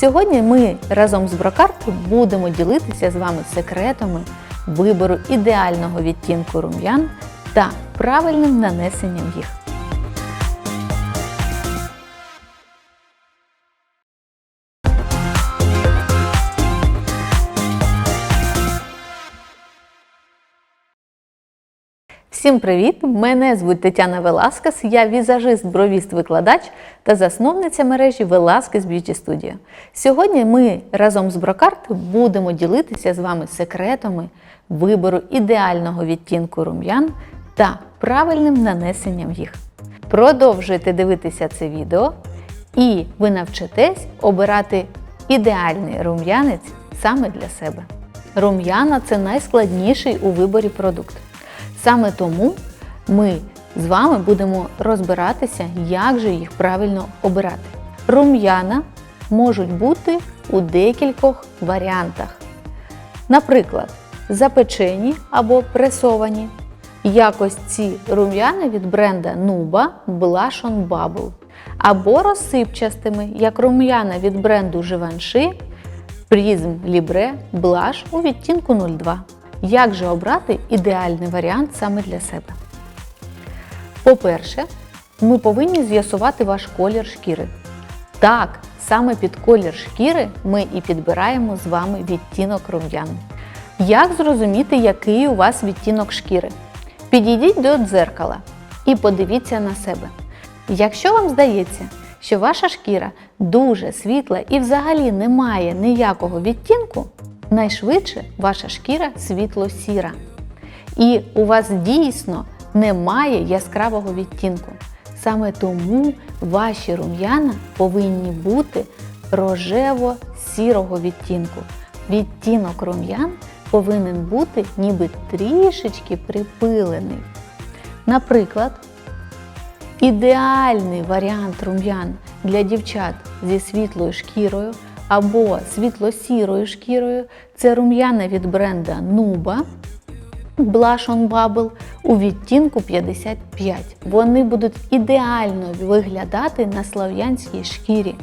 Сьогодні ми разом з Брокарт будемо ділитися з вами секретами вибору ідеального відтінку рум'ян та правильним нанесенням їх. Всім привіт! Мене звуть Тетяна Веласкес, я візажист, бровіст, викладач та засновниця мережі Velasquez Beauty Studio. Сьогодні ми разом з Брокарт будемо ділитися з вами секретами вибору ідеального відтінку рум'ян та правильним нанесенням їх. Продовжуйте дивитися це відео, і ви навчитесь обирати ідеальний рум'янець саме для себе. Рум'яна це найскладніший у виборі продукт. Саме тому ми з вами будемо розбиратися, як же їх правильно обирати. Рум'яна можуть бути у декількох варіантах. Наприклад, запечені або пресовані. Якось ці рум'яна від бренда Nuba Blush Bubble. Або розсипчастими, як рум'яна від бренду Givenchy Prism Libre Blush у відтінку 02. Як же обрати ідеальний варіант саме для себе? По-перше, ми повинні з'ясувати ваш колір шкіри. Так, саме під колір шкіри ми і підбираємо з вами відтінок рум'ян. Як зрозуміти, який у вас відтінок шкіри? Підійдіть до дзеркала і подивіться на себе. Якщо вам здається, що ваша шкіра дуже світла і взагалі не має ніякого відтінку, найшвидше ваша шкіра світло-сіра. І у вас дійсно немає яскравого відтінку. Саме тому ваші рум'яна повинні бути рожево-сірого відтінку. Відтінок рум'ян повинен бути ніби трішечки припилений. Наприклад, ідеальний варіант рум'ян для дівчат зі світлою шкірою або світло-сірою шкірою це рум'яна від бренда Nuba Blush on Bubble у відтінку 55. Вони будуть ідеально виглядати на слав'янській шкірі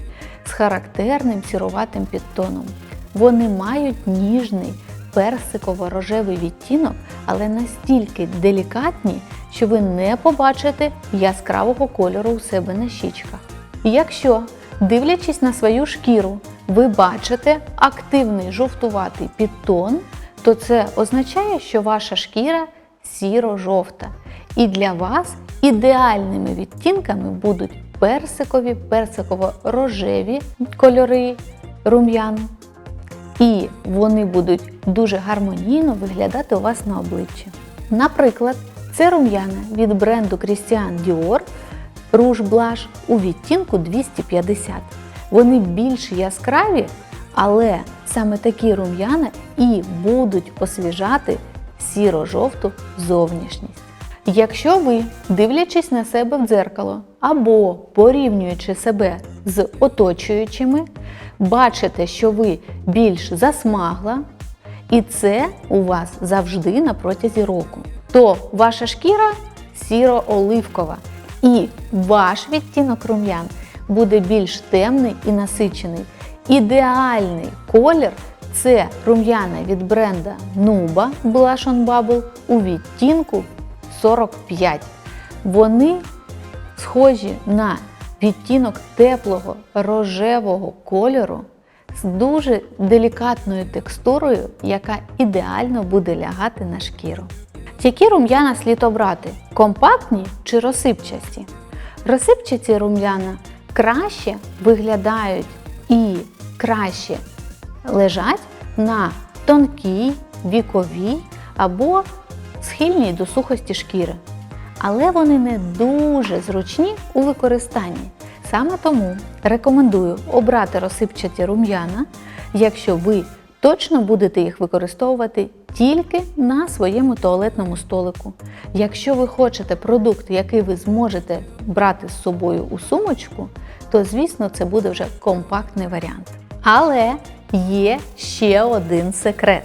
з характерним сіруватим підтоном. Вони мають ніжний персиково-рожевий відтінок, але настільки делікатні, що ви не побачите яскравого кольору у себе на щічках. Якщо, дивлячись на свою шкіру, ви бачите активний жовтуватий підтон, то це означає, що ваша шкіра сіро-жовта. І для вас ідеальними відтінками будуть персикові, персиково-рожеві кольори рум'ян. І вони будуть дуже гармонійно виглядати у вас на обличчі. Наприклад, це рум'яна від бренду Christian Dior Rouge Blush у відтінку 250. Вони більш яскраві, але саме такі рум'яна і будуть освіжати сіро-жовту зовнішність. Якщо ви, дивлячись на себе в дзеркало або порівнюючи себе з оточуючими, бачите, що ви більш засмагла, і це у вас завжди на протязі року, то ваша шкіра сіро-оливкова і ваш відтінок рум'ян буде більш темний і насичений. Ідеальний колір це рум'яна від бренда Nuba Blush on Bubble у відтінку 45. Вони схожі на відтінок теплого рожевого кольору з дуже делікатною текстурою, яка ідеально буде лягати на шкіру. Які рум'яна слід обрати? Компактні чи розсипчасті? Розсипчасті рум'яна краще виглядають і краще лежать на тонкій, віковій або схильній до сухості шкіри. Але вони не дуже зручні у використанні. Саме тому рекомендую обрати розсипчаті рум'яна, якщо ви точно будете їх використовувати тільки на своєму туалетному столику. Якщо ви хочете продукт, який ви зможете брати з собою у сумочку, то звісно це буде вже компактний варіант. Але є ще один секрет.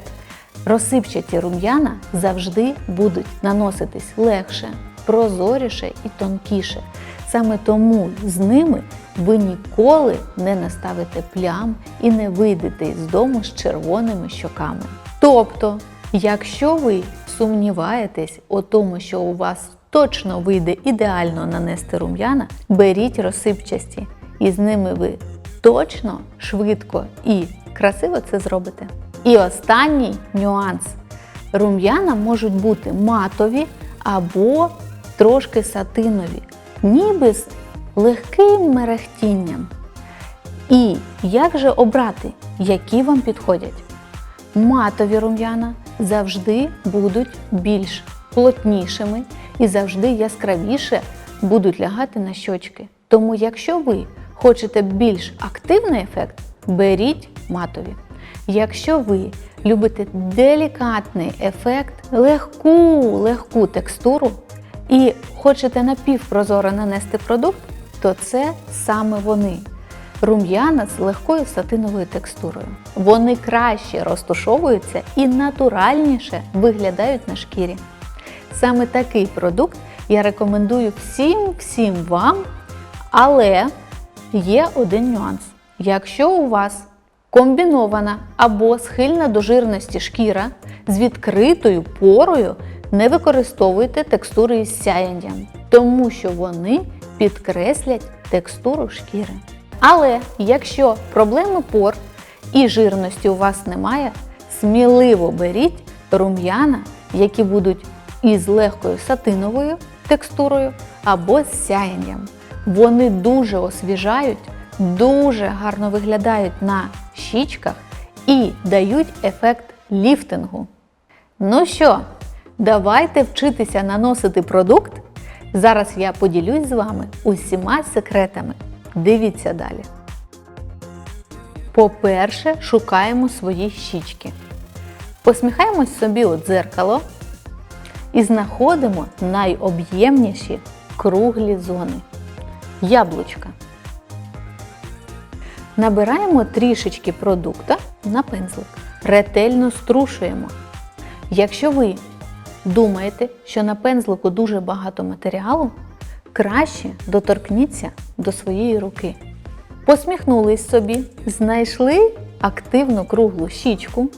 Розсипчаті рум'яна завжди будуть наноситись легше, прозоріше і тонкіше. Саме тому з ними ви ніколи не наставите плям і не вийдете з дому з червоними щоками. Тобто, якщо ви сумніваєтесь у тому, що у вас точно вийде ідеально нанести рум'яна, беріть розсипчасті, і з ними ви точно, швидко і красиво це зробите. І останній нюанс: рум'яна можуть бути матові або трошки сатинові, ніби з легким мерехтінням. І як же обрати, які вам підходять? Матові рум'яна завжди будуть більш плотнішими і завжди яскравіше будуть лягати на щочки. Тому, якщо ви хочете більш активний ефект, беріть матові. Якщо ви любите делікатний ефект, легку, легку текстуру і хочете напівпрозоро нанести продукт, то це саме вони. Рум'яна з легкою сатиновою текстурою. Вони краще розтушовуються і натуральніше виглядають на шкірі. Саме такий продукт я рекомендую всім всім вам, але є один нюанс. Якщо у вас комбінована або схильна до жирності шкіра з відкритою порою, не використовуйте текстури із сяянням, тому що вони підкреслять текстуру шкіри. Але якщо проблеми пор і жирності у вас немає, сміливо беріть рум'яна, які будуть із легкою сатиновою текстурою або з сяєнням. Вони дуже освіжають, дуже гарно виглядають на щічках і дають ефект ліфтингу. Ну що, давайте вчитися наносити продукт. Зараз я поділюсь з вами усіма секретами. Дивіться далі. По-перше, шукаємо свої щічки. Посміхаємось собі у дзеркало і знаходимо найоб'ємніші круглі зони. Яблучка. Набираємо трішечки продукта на пензлик. Ретельно струшуємо. Якщо ви думаєте, що на пензлику дуже багато матеріалу, краще доторкніться до своєї руки. Посміхнулись собі, знайшли активну круглу щічку,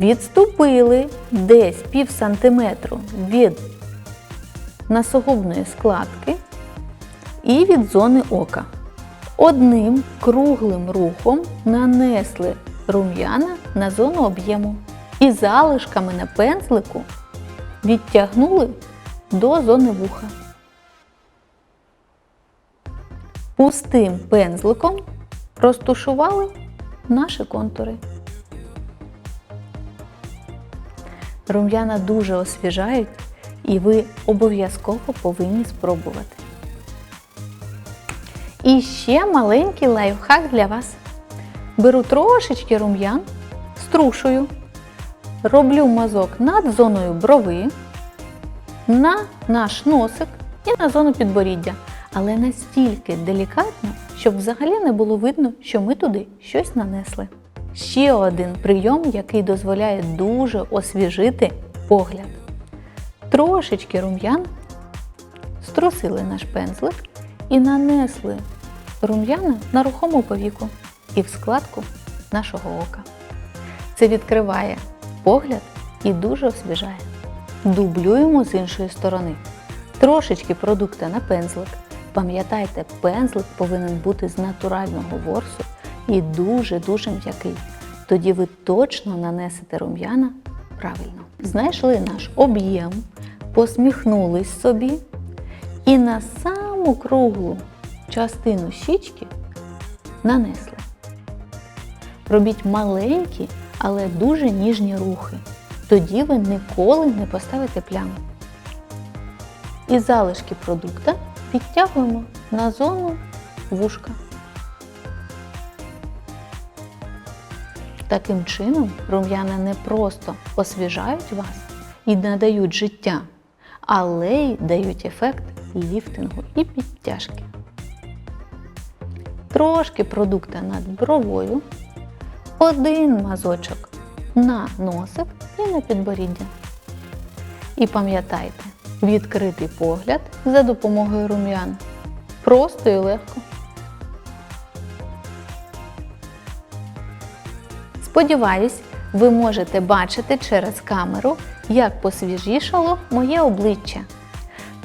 відступили десь пів сантиметру від носогубної складки і від зони ока. Одним круглим рухом нанесли рум'яна на зону об'єму і залишками на пензлику відтягнули до зони вуха. Пустим пензликом розтушували наші контури. Рум'яна дуже освіжають і ви обов'язково повинні спробувати. І ще маленький лайфхак для вас. Беру трошечки рум'ян, струшую, роблю мазок над зоною брови, на наш носик і на зону підборіддя. Але настільки делікатно, щоб взагалі не було видно, що ми туди щось нанесли. Ще один прийом, який дозволяє дуже освіжити погляд. Трошечки рум'ян струсили наш пензлик і нанесли рум'яна на рухому повіку і в складку нашого ока. Це відкриває погляд і дуже освіжає. Дублюємо з іншої сторони. Трошечки продукта на пензлик. Пам'ятайте, пензлик повинен бути з натурального ворсу і дуже-дуже м'який. Тоді ви точно нанесете рум'яна правильно. Знайшли наш об'єм, посміхнулись собі і на саму круглу частину щічки нанесли. Робіть маленькі, але дуже ніжні рухи. Тоді ви ніколи не поставите пляму. І залишки продукта підтягуємо на зону вушка. Таким чином рум'яна не просто освіжають вас і надають життя, але й дають ефект ліфтингу і підтяжки. Трошки продукта над бровою, один мазочок на носик і на підборіддя. І пам'ятайте, відкритий погляд за допомогою рум'ян Просто і легко. Сподіваюсь, ви можете бачити через камеру, як посвіжішало моє обличчя.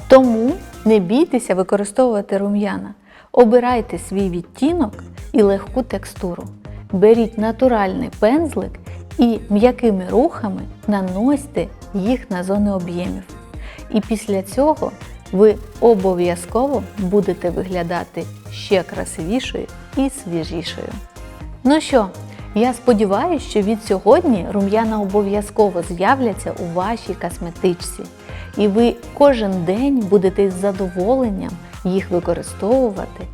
Тому не бійтеся використовувати рум'яна. Обирайте свій відтінок і легку текстуру. Беріть натуральний пензлик і м'якими рухами наносьте їх на зони об'ємів. І після цього ви обов'язково будете виглядати ще красивішою і свіжішою. Ну що, я сподіваюся, що від сьогодні рум'яна обов'язково з'являться у вашій косметичці, і ви кожен день будете з задоволенням їх використовувати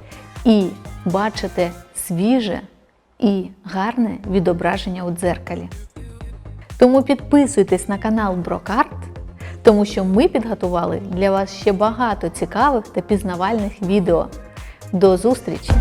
і бачите свіже і гарне відображення у дзеркалі. Тому підписуйтесь на канал Брокарт, тому що ми підготували для вас ще багато цікавих та пізнавальних відео. До зустрічі!